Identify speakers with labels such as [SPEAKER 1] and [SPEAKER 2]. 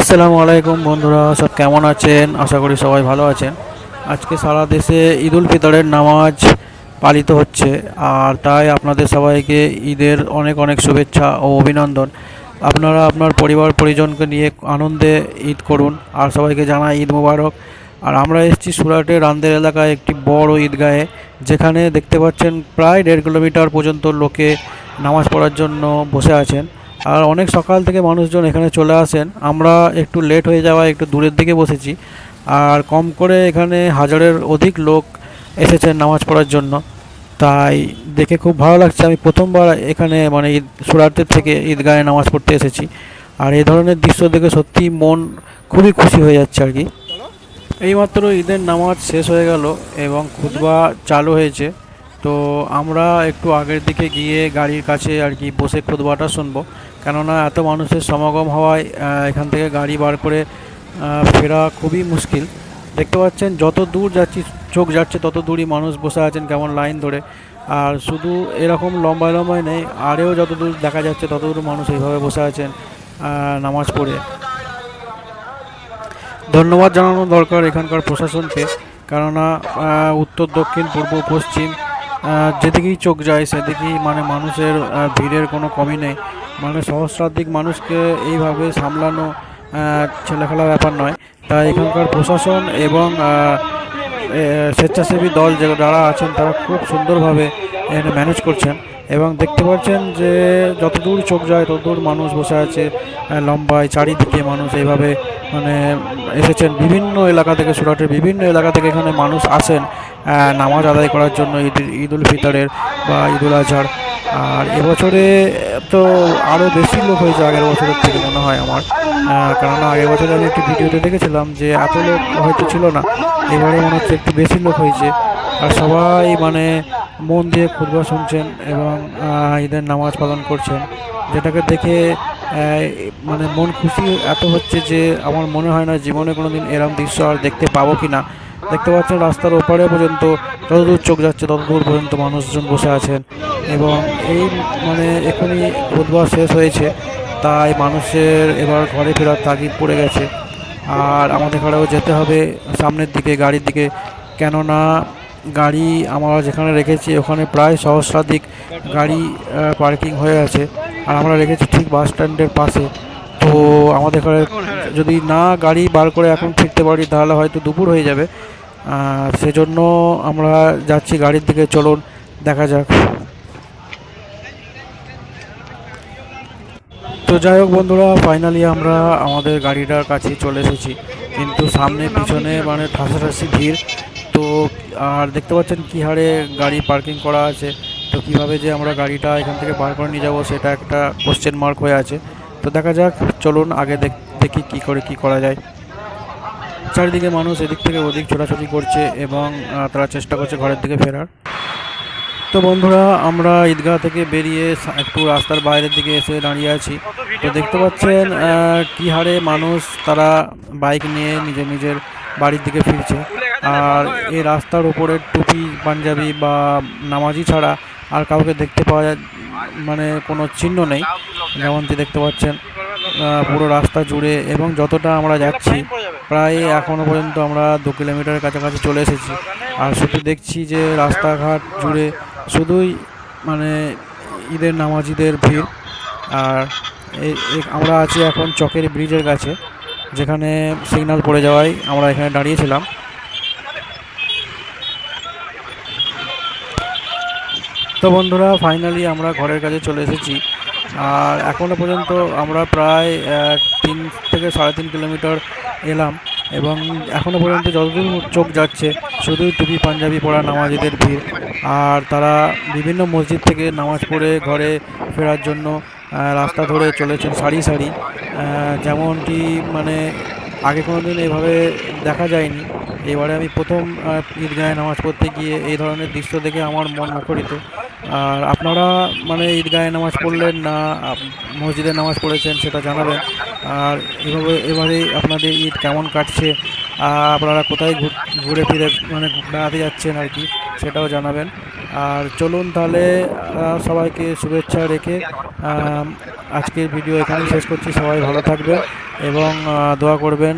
[SPEAKER 1] আসসালামু আলাইকুম বন্ধুরা, সব কেমন আছেন? আশা করি সবাই ভালো আছেন। আজকে সারা দেশে ঈদ উল ফিতরের নামাজ পালিত হচ্ছে, আর তাই আপনাদের সবাইকে ঈদের অনেক অনেক শুভেচ্ছা ও অভিনন্দন। আপনারা আপনার পরিবার পরিজনকে নিয়ে আনন্দে ঈদ করুন, আর সবাইকে জানাই ঈদ মোবারক। আর আমরা এসেছি সুরাটের রান্দের এলাকায় একটি বড় ঈদগাহে, যেখানে দেখতে পাচ্ছেন প্রায় দেড় কিলোমিটার পর্যন্ত লোকে নামাজ পড়ার জন্য বসে আছেন। আর অনেক সকাল থেকে মানুষজন এখানে চলে আসেন। আমরা একটু লেট হয়ে যাওয়ায় একটু দূরের দিকে বসেছি। আর কম করে এখানে হাজারের অধিক লোক এসেছেন নামাজ পড়ার জন্য। তাই দেখে খুব ভালো লাগছে। আমি প্রথমবার এখানে মানে ঈদ সুরাটের থেকে ঈদগাহে নামাজ পড়তে এসেছি। আর এই ধরনের দৃশ্য দেখে সত্যি মন খুবই খুশি হয়ে যাচ্ছে আর কি। এইমাত্র ঈদের নামাজ শেষ হয়ে গেল এবং খুতবা চালু হয়েছে। তো আমরা একটু আগের দিকে গিয়ে গাড়ির কাছে আর কি বসে খুতবাটা শুনব। কেননা এত মানুষের সমাগম হওয়ায় এখান থেকে গাড়ি বার করে ফেরা খুবই মুশকিল। দেখতে পাচ্ছেন, যত দূর যাচ্ছি, চোখ যাচ্ছে, তত দূরই মানুষ বসে আছেন কেমন লাইন ধরে। আর শুধু এরকম লম্বায় লম্বায় নেই, আরেও যত দূর দেখা যাচ্ছে, তত দূর মানুষ এইভাবে বসে আছেন নামাজ পড়ে। ধন্যবাদ জানানো দরকার এখানকার প্রশাসনকে, কেননা উত্তর, দক্ষিণ, পূর্ব, পশ্চিম যেদিকেই চোখ যায়, সেদিকেই মানে মানুষের ভিড়ের কোনো কমই নেই। মানে সহস্রাধিক মানুষকে এইভাবে সামলানো ছেলেখেলা ব্যাপার নয়। তাই এখানকার প্রশাসন এবং স্বেচ্ছাসেবী দল যে যারা আছেন, তারা খুব সুন্দরভাবে এখানে ম্যানেজ করছেন এবং দেখতে পাচ্ছেন যে যতদূর চোখ যায়, ততদূর মানুষ বসে আছে। লম্বায় চারিদিকে মানুষ এইভাবে মানে এসেছেন বিভিন্ন এলাকা থেকে, সুরাটের বিভিন্ন এলাকা থেকে এখানে মানুষ আসেন নামাজ আদায় করার জন্য ঈদ ঈদ উল ফিতরের বা ঈদ উল আজহার। আর এবছরে তো আরও বেশি লোক হয়েছে আগের বছরের থেকে মনে হয় আমার। কেননা আগের বছরে আমি একটি ভিডিওতে দেখেছিলাম যে এত লোক হয়তো ছিল না, এবারে মনে হচ্ছে একটু বেশি লোক হয়েছে। আর সবাই মানে মন দিয়ে খুতবা শুনছেন এবং ঈদের নামাজ পালন করছেন, যেটাকে দেখে মানে মন খুশি এত হচ্ছে যে আমার মনে হয় না জীবনে কোনো দিন এরম দৃশ্য আর দেখতে পাবো কি না। দেখতে পাচ্ছেন রাস্তার ওপারে পর্যন্ত, যতদূর চোখ যাচ্ছে ততদূর পর্যন্ত মানুষজন বসে আছেন। এবং এই মানে এখনই বুধবার শেষ হয়েছে, তাই মানুষের এবার ঘরে ফেরার তাগিদ পড়ে গেছে। আর আমাদের ঘরেও যেতে হবে সামনের দিকে, গাড়ির দিকে। কেননা গাড়ি আমরা যেখানে রেখেছি, ওখানে প্রায় সহস্রাধিক গাড়ি পার্কিং হয়ে আছে। আর আমরা রেখেছি ঠিক বাস স্ট্যান্ডের পাশে। তো আমাদের ঘরে যদি না গাড়ি বার করে এখন ফিরতে পারি, তাহলে হয়তো দুপুর হয়ে যাবে। সেজন্য আমরা যাচ্ছি গাড়ির দিকে, চলুন দেখা যাক। তো যাই হোক বন্ধুরা ফাইনালি আমরা আমাদের গাড়িটার কাছে চলে এসেছি। কিন্তু সামনে পিছনে মানে ঠাসাঠাসি ভিড়। তো আর দেখতে পাচ্ছেন কী হারে গাড়ি পার্কিং করা আছে। তো কীভাবে যে আমরা গাড়িটা এখান থেকে বার করে নিয়ে যাব সেটা একটা কোশ্চেন মার্ক হয়ে আছে। তো দেখা যাক, চলুন আগে দেখ- কী করে কী করা যায়। চারিদিকে মানুষ এদিক থেকে ওদিক ছোটাছুটি করছে এবং তারা চেষ্টা করছে ঘরের দিকে ফেরার। তো বন্ধুরা, আমরা ঈদগাহ থেকে বেরিয়ে একটু রাস্তার বাইরের দিকে এসে দাঁড়িয়ে আছি। তো দেখতে পাচ্ছেন কি হারে মানুষ তারা বাইক নিয়ে নিজের নিজের বাড়ির দিকে ফিরছে। আর এই রাস্তার উপরে টুপি, পাঞ্জাবি বা নামাজি ছাড়া আর কাউকে দেখতে পাওয়া যায় মানে কোনো চিহ্ন নেই। যেমনটি দেখতে পাচ্ছেন পুরো রাস্তা জুড়ে এবং যতটা আমরা যাচ্ছি, প্রায় এখনও পর্যন্ত আমরা দু কিলোমিটারের কাছাকাছি চলে এসেছি। আর শুধু দেখছি যে রাস্তাঘাট জুড়ে শুধুই মানে ঈদের নামাজিদের ভিড়। আর আমরা আছি এখন চকের ব্রিজের কাছে, যেখানে সিগন্যাল পড়ে যাওয়ায় আমরা এখানে দাঁড়িয়েছিলাম। তো বন্ধুরা ফাইনালি আমরা ঘরের কাছে চলে এসেছি। আর এখনও পর্যন্ত আমরা প্রায় তিন থেকে সাড়ে তিন কিলোমিটার এলাম এবং এখনও পর্যন্ত যতদূর চোখ যাচ্ছে, শুধুই টুপি, পাঞ্জাবি পরা নামাজিদের ভিড়। আর তারা বিভিন্ন মসজিদ থেকে নামাজ পড়ে ঘরে ফেরার জন্য রাস্তা ধরে চলেছেন সারি সারি। যেমনটি মানে আগে কোনো দিন এভাবে দেখা যায়নি। এবারে আমি প্রথম ঈদগাহে নামাজ পড়তে গিয়ে এই ধরনের দৃশ্য দেখে আমার মন মুখরিত। আর আপনারা মানে ঈদগাহে নামাজ পড়লেন না মসজিদে নামাজ পড়েছেন সেটা জানাবেন। আর এভাবে, এবারে আপনাদের ঈদ কেমন কাটছে আপনারা কোথায় ঘুরে ফিরে মানে বেড়াতে যাচ্ছেন আর কি, সেটাও জানাবেন। আর চলুন তাহলে সবাইকে শুভেচ্ছা রেখে আজকের ভিডিও এখানেই শেষ করছি। সবাই ভালো থাকবে এবং দোয়া করবেন।